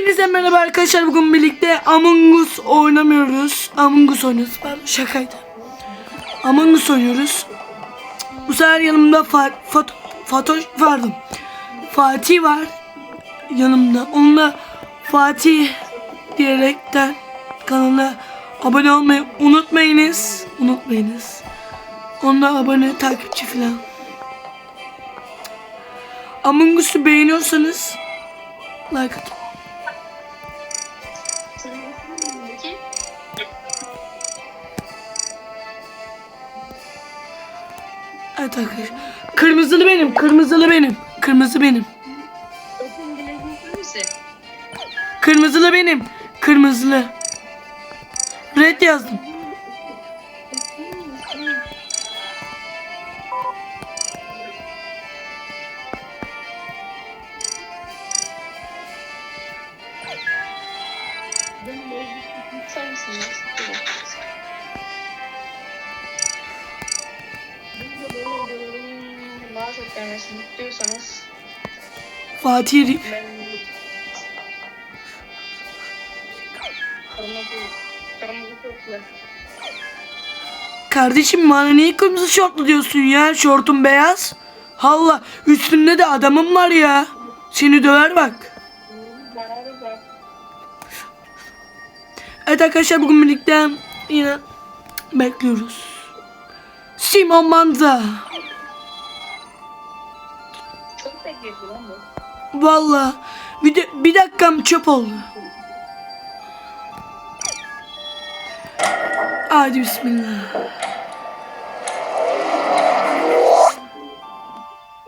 Hepinize merhaba arkadaşlar. Bugün birlikte Among Us oynamıyoruz. Among Us oynuyoruz. Pardon şakaydı. Among Us oynuyoruz. Bu sefer yanımda Fa Fat Fatoş pardon. Fatih var yanımda. Onunla Fatih diyerekten kanala abone olmayı unutmayınız. Unutmayınız. Onunla abone, takipçi falan. Among Us'u beğeniyorsanız like atın. Evet. Kırmızılı benim, kırmızılı benim. Kırmızı benim. Kırmızılı benim. Kırmızılı. Red yazdım. Daha çok gelmesini istiyorsanız Fatih Rip. ben kırmızı kırmızı çoklu Kardeşim bana niye kırmızı şortlu diyorsun ya? Şortun beyaz. Allah üstünde de adamım var ya. Seni döver bak. zararı var. Evet arkadaşlar bugün birlikte yine bekliyoruz. Simon Manza. Lan bu. Valla bir, de, bir dakikam çöp oldu. Hadi bismillah.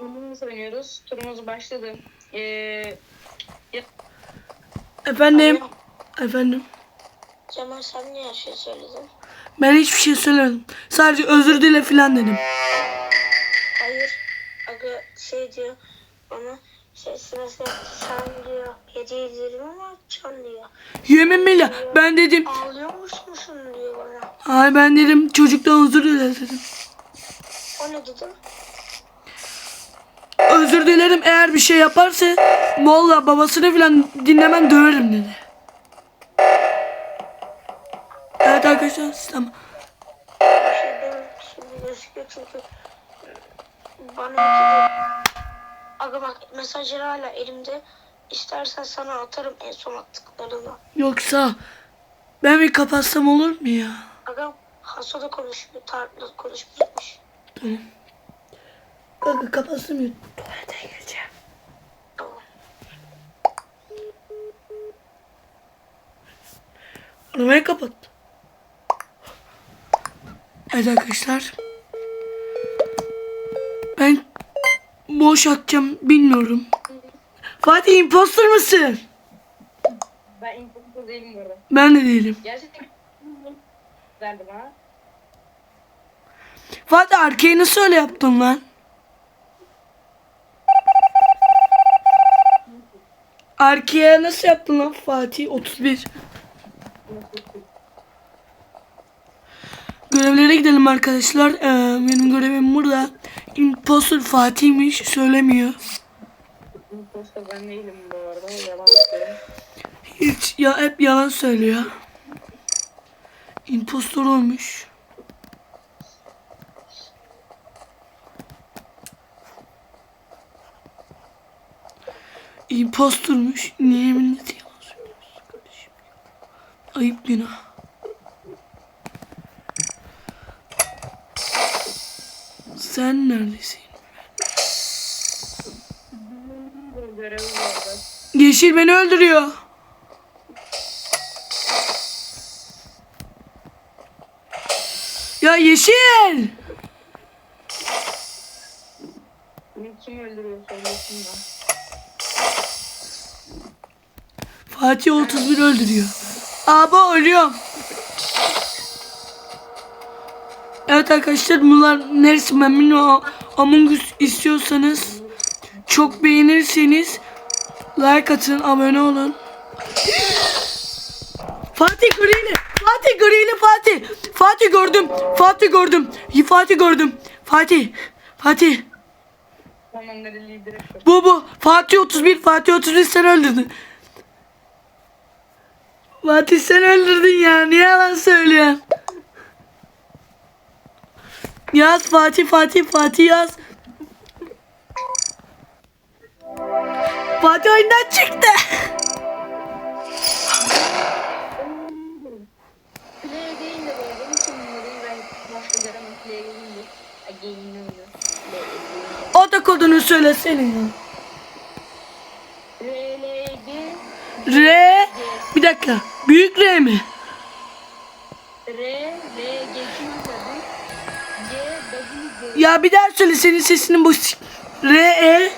Oyunumuzu oynuyoruz. Turumuz başladı. Ee, ya- Efendim. Efendim. Cemal sen niye her şeyi söyledin? Ben hiçbir şey söylemedim. Sadece özür dile falan dedim. Hayır. Aga şey diyor bana şey sırasında sen diyor hediye ederim ama can diyor. Yemin billah ben dedim. Ağlıyormuş musun diyor bana. Ay ben dedim çocuktan özür dile dedim. O ne dedi? Özür dilerim eğer bir şey yaparsa valla babasını falan dinlemem döverim dedi. Evet arkadaşlar tamam. Bir şey demem şimdi gözüküyor çünkü bana. Aga bak mesajları hala elimde. İstersen sana atarım en son attıklarını. Yoksa ben bir kapatsam olur mu ya? Aga Haso'da konuşmuyor. Tarık'la konuşmayacakmış. Tamam. Kanka kapatsam ya. Tuvalete gireceğim. Tamam. Arabayı kapat. Evet arkadaşlar. Boş atacağım bilmiyorum. Fatih imposter mısın? ben imposter değilim. Ben de değilim. Gerçekten bana. Fatih arkayı nasıl öyle yaptın lan? Arkaya nasıl yaptın lan Fatih 31? Görevlere gidelim arkadaşlar. Ee, benim görevim burada. Imposter Fatih'miş söylemiyor. Imposter ben değilim bu arada. Yalan söylüyorum. Hiç ya hep yalan söylüyor. Impostor olmuş. Impostormuş. Niye milleti yalan söylüyorsun kardeşim? Ayıp günah. Sen neredesin? Yeşil beni öldürüyor. Ya Yeşil! Kim öldürüyor söylesin. Fatih 31 öldürüyor. Aba ölüyorum. Evet arkadaşlar bunlar neresi bilmiyorum. Among Us istiyorsanız çok beğenirseniz like atın abone olun. Fatih Grili. Fatih Grili Fatih. Fatih gördüm. Fatih gördüm. Fatih gördüm. Fatih. Fatih. Bu bu. Fatih 31. Fatih 31 sen öldürdün. Fatih sen öldürdün ya. Niye yalan söylüyorsun? Yaz Fatih Fatih Fatih yaz. Fatih oyundan çıktı. O da kodunu söylesene ya. R bir dakika. Büyük R mi? Ya bir daha söyle senin sesinin bu R E R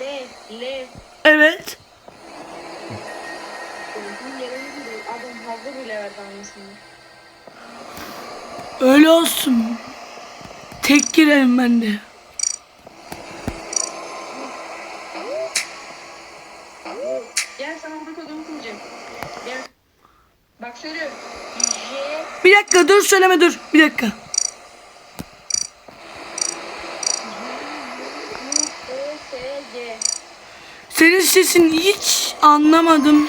L L evet. Öyle olsun. Tek girelim ben de. Gel sana burada kodumu kuracağım. Gel. Bak söylüyorum. Bir dakika dur söyleme dur. Bir dakika. Senin sesini hiç anlamadım.